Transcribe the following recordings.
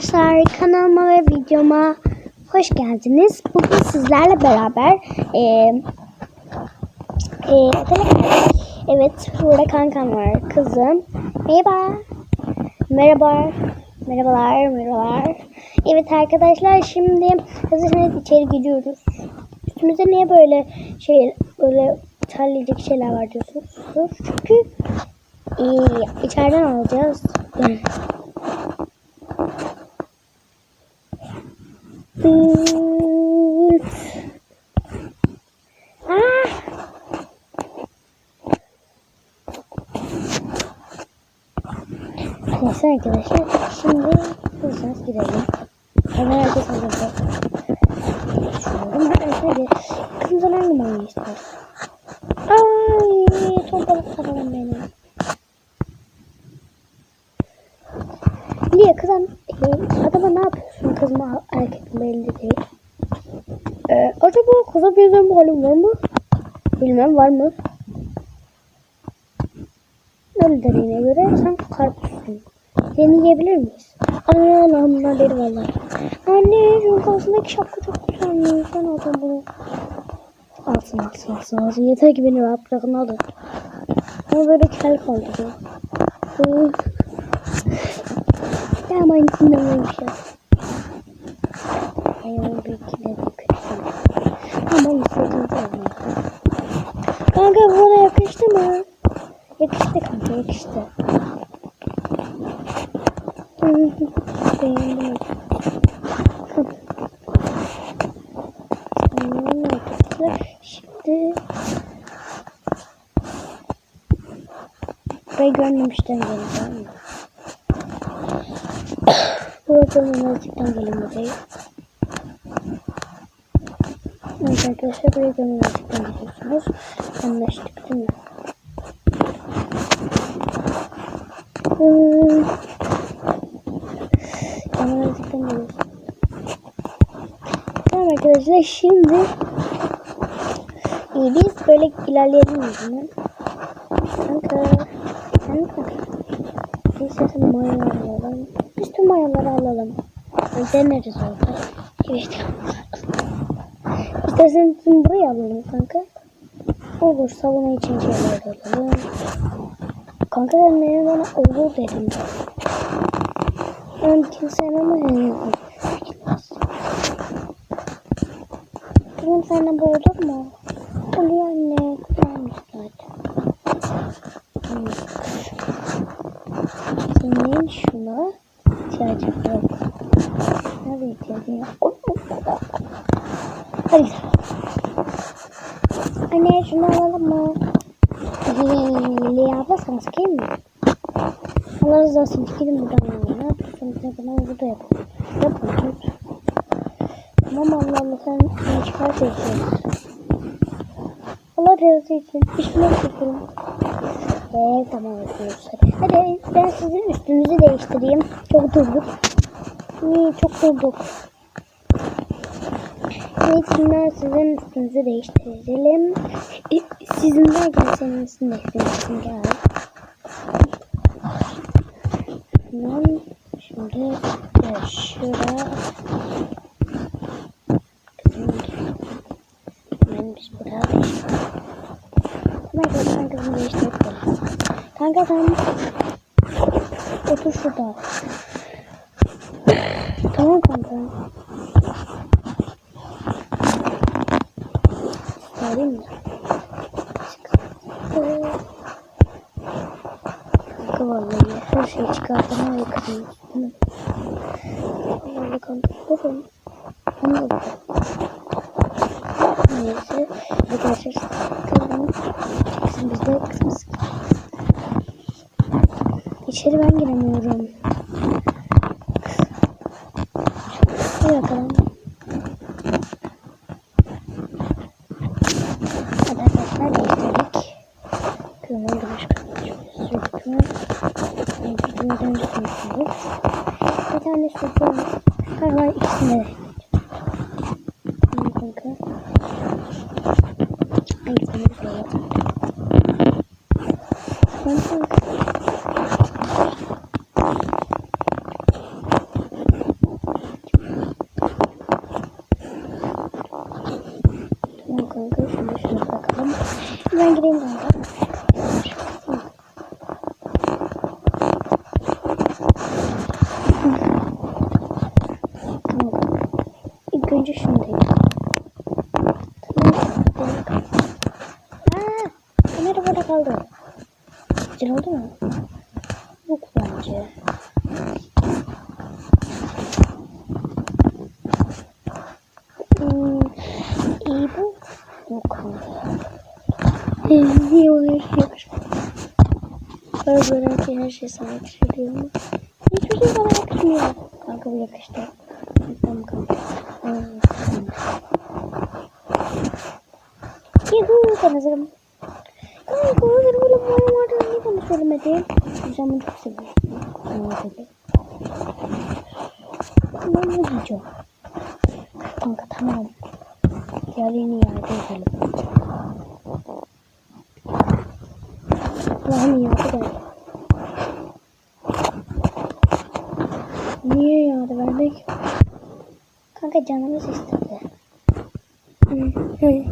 arkadaşlar kanalıma ve videoma hoş geldiniz. Bugün sizlerle beraber e, e, evet burada kankam var kızım. Merhaba. Merhaba. Merhabalar, merhabalar. Evet arkadaşlar şimdi hazırsanız içeri gidiyoruz. Üstümüzde niye böyle şey böyle terleyecek şeyler var diyorsunuz? Çünkü e, içeriden alacağız. Üf. Ah! Neyse arkadaşlar şimdi hızlıca gidelim. Hemen herkes hazırda. Düşünüyorum. Hadi. Kızımızdan hangi mayayı ister? Ay topladık kafadan beni. Niye kızım? E, adama ne yapıyorsun? Kızıma erkek belli değil. E, acaba kıza benzer bir halim var mı? Bilmem var mı? Dediğine göre sen karpuzsun. Seni yiyebilir miyiz? Ana Allah'ımdan beri valla. Anne şunun kafasındaki şapka çok güzelmiş. Ben alacağım bunu. Alsın alsın alsın alsın. Yeter ki beni rahat bırakın alın. Ama böyle kel kaldı bu. Ya ama dinlememiş ya. Hayır belki de Ama istediğim zaman. Kanka bana yakıştı mı? Yakıştı kanka yakıştı. Beğendim. Şimdi Burayı görmemişten geleceğim. Burada Münazcık'tan gelin burayı. Evet arkadaşlar buraya Münazcık'tan geliyorsunuz. Anlaştık değil mi? Hmm. Münazcık'tan geliyorsunuz. Arkadaşlar şimdi iyi biz böyle ilerleyelim o. Kanka. Kanka. Biz zaten maya alalım. Biz tüm mayaları alalım. Deneriz orada. Evet. İstersen tüm burayı alalım kanka. Olur savunma için şeyler alalım. Kanka ben bana olur dedim. Ben kimsenin ama yani. Bu olur mu? Oluyor anne. Kullanmış zaten. Senin şuna ihtiyacın yok. Nerede ihtiyacın yok? Hadi. Anne şunu alalım mı? Lili abla sana sıkayım mı? Allah razı olsun. Gidin buradan. Ne yapıyorsun? Ne zaman burada yapalım. Yapalım. Tamam Allah sen ne çıkartacaksın? Allah razı olsun. İşime tutuyorum. Evet tamam yapıyoruz. Hadi. Ben sizin üstünüzü değiştireyim. Çok durduk. İyi çok durduk. Evet şimdi ben sizin üstünüzü değiştirelim. E, Sizin derken senin üstünü değiştirelim. Gel. Tamam. Şimdi şuraya. Ben biz buraya sen kızını değiştirip gel. Kanka sen otur şurada. Tamam kanka. Söyleyeyim mi? Kanka vallahi her şeyi çıkartmaya yakınım. Vallahi kanka durun. Anladım. Neyse. Arkadaşlar kızım çıksın biz de kızımız. İçeri ben giremiyorum. 你听到了 burada kaldı. Güzel oldu mu? Yok bence. Hmm, iyi bu. Yok kanka. İyi oluyor. Böyle böyle ki her şey sana yakışıyor mu? Hiçbir şey bana yakışmıyor. Kanka bu yakıştı. Tamam kanka. Yuhuu ben hazırım. Kanka hazır böyle boyum vardı. Niye söylemedin? Sen çok seviyorsun. Dedi. Ben bunu diyeceğim. Kanka tamam. Diğerlerini iade edelim. Allah'ım iade geldi. Niye iade verdik? Kanka canımız istedi. Hı, hı.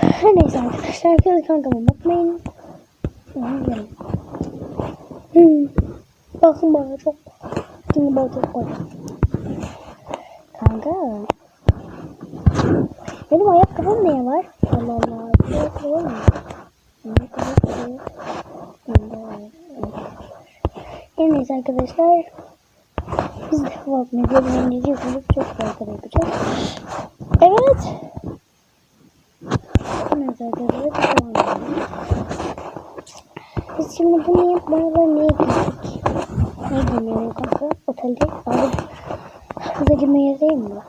Her neyse arkadaşlar kız kankama bakmayın. Hı, gelin. Hı. Bakın bana çok Şimdi bana çok koy. Kanka. Benim ayakkabım neye var? Allah Allah. Bir ayakkabı var mı? Arkadaşlar. Biz de ne diyelim İngilizce çok fazla yapacağız. Evet. Neyse arkadaşlar. Biz şimdi bunu yapmaya neye gittik? Ne diyeyim kanka? Otelde abi hızlı girmeye değil mi?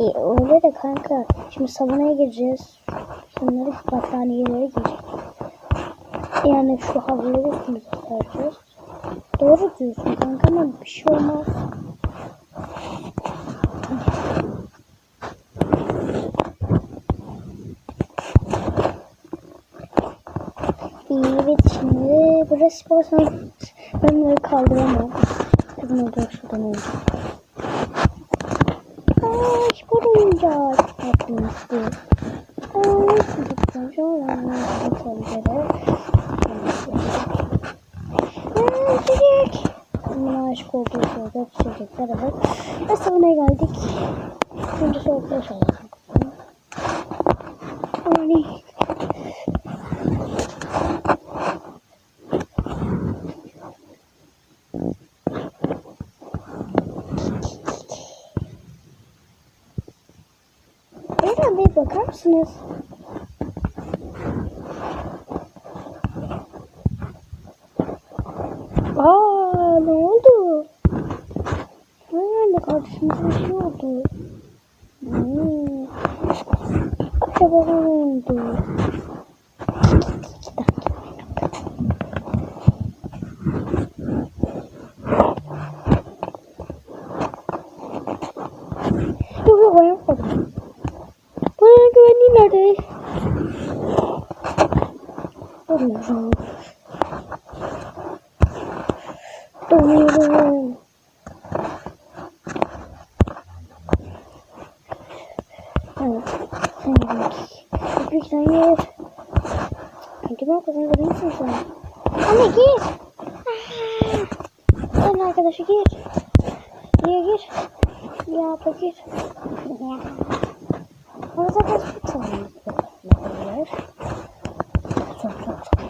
E, öyle de kanka. Şimdi savunaya gireceğiz. Şunları battaniyelere gireceğiz. Yani şu havluları üstümüze sereceğiz. Doğru diyorsun kanka ama bir şey olmaz. Evet şimdi burası spor. Ben bunları kaldıramam. Kızım olacak şuradan önce. Aa oyuncak. Yaptım istiyor. Aa çocuklar şu an otellere. Aa çocuk. Bunun aşık olduğu sırada çocuklar evet. Ve savunaya geldik. Şimdi soğukta çalalım. Ay. Eren Bey bakar mısınız? Aa ne oldu? Herhalde kardeşimize bir şey oldu. Hmm. Acaba ne oldu? İki dakika. Yok yok ben yapmadım. Bana güvenliğin nerede? Donuyorum. Donuyorum. Evet. Sen gir. Köpük sen gir. Kankim arkadaşın görüyorsun sen. Anne gir. Aa. Arkadaşı gir. Niye gir? Ya abla gir. Ya. Bana zaten çok sanırım. Çok çok çok.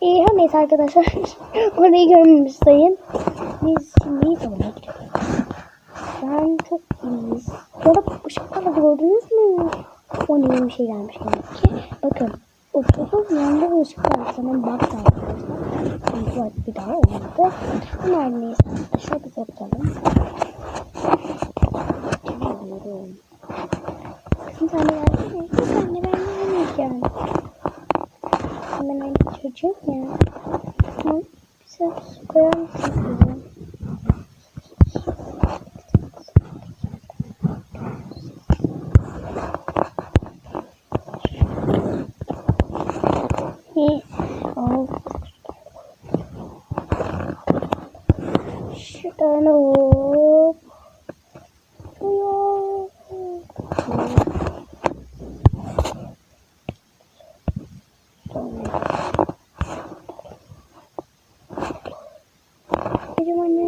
İyi neyse arkadaşlar. Orayı görmemiş sayın. Biz şimdi savunmaya gidiyoruz. Ben çok iyiyiz. Bu arada ışıklarla gördünüz mü? O ne bir şey gelmiş demek ki. Bakın. Oturdum yanında bir ışık var. Sana bak da arkadaşlar. Şimdi bu bir daha olmadı. Ama her neyse arkadaşlar biz yapalım. Bilmiyorum. Sen versene. Kızım sen de ben vermeyeceğim. Ben öyle çocuğum ya. Tamam. Bize su koyar mısın kızım? İyi. Al. Şuradan hop. Yok. Benim annem.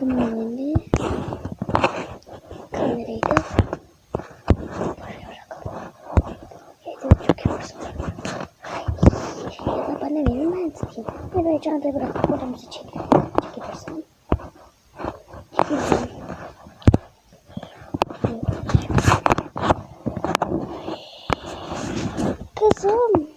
sanırım neydi? Kamerayı da Ya da şey, bana verin ben tutayım. Ve böyle çantayı bırakıp odamızı çekelim. Çekebilirsem. Çekebilirsem. Kızım.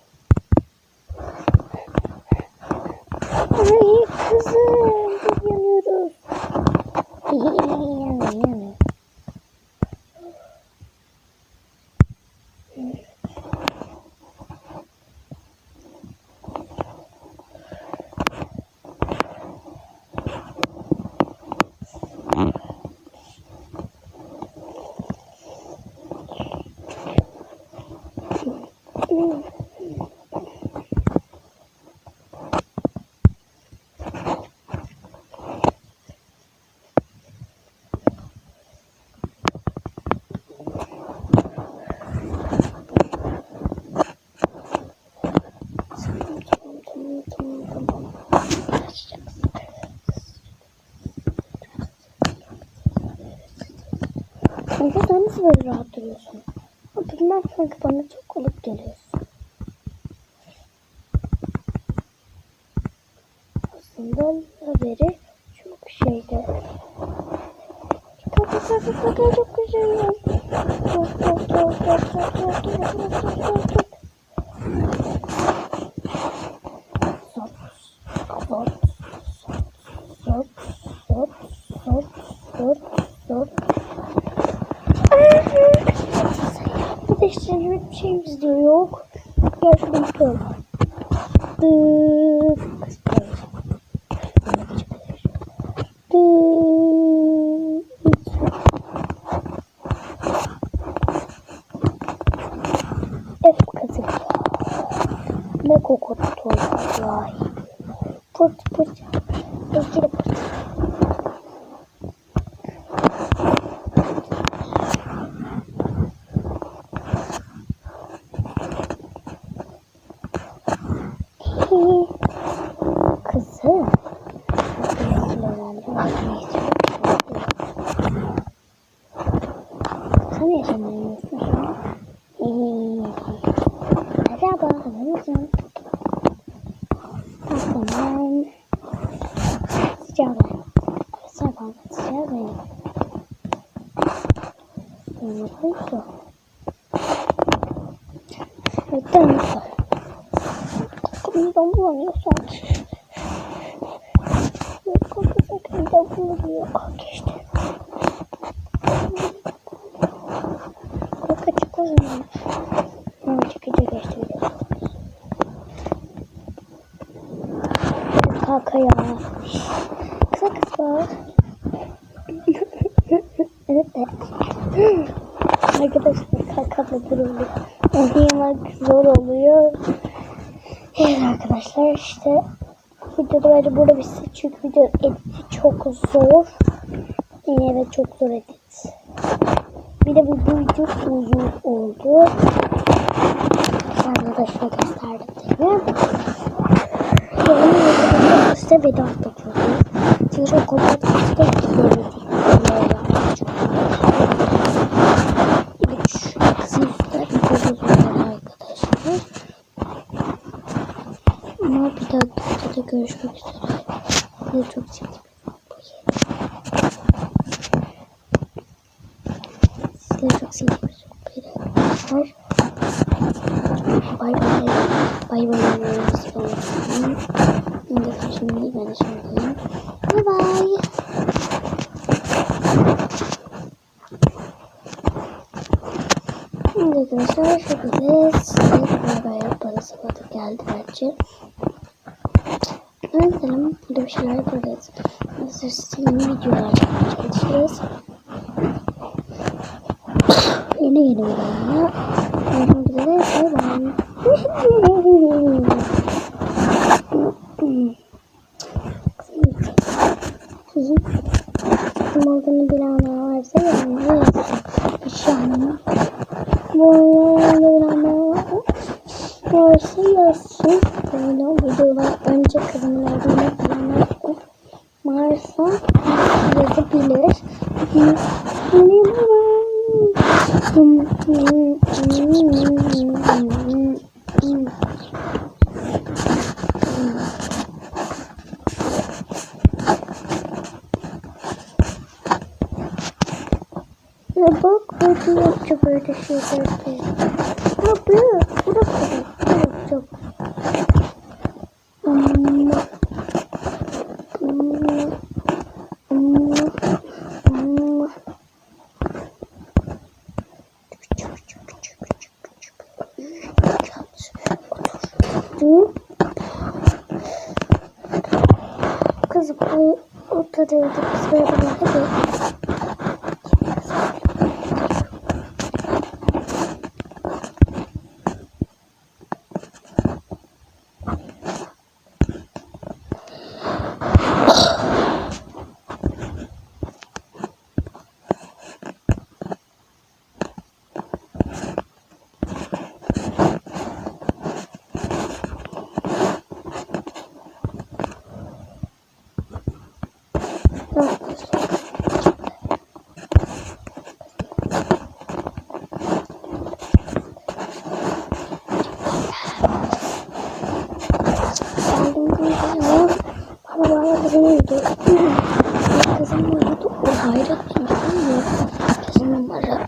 Kanka sen nasıl böyle rahat duruyorsun? Bilmem kanka bana çok ılık geliyorsun. Aslında haberi çok. Kanka kanka kanka çok güzel. Çok çok çok çok çok çok çok çok çok çok çok. Vallahi. Pırt pırt. Belki de. Ne oldu? Neden nasıl? Kapımdan bulamıyorsan. Kapımdan bulamıyor. Kapımdan. Oluyor. Evet arkadaşlar işte videoda bence burada bitsin çünkü video editi çok zor. Evet çok zor edit. Bir de bu video uzun oldu. Arkadaşlar gösterdim? Yarın videoda size veda atlatıyorum. Çünkü çok komik işte gidemedik. Arkadaşlar. Bay bay. Bay bay. unutmayın. Şimdi şimdi ben de söyleyeyim. ಬಂದಿರೋದನ್ನು bak hadi yapacak böyle şeyler de. Ya bu, bu da kadar. Arabalar duruyordu. Kızım vardı. O hayret? Kızım numara.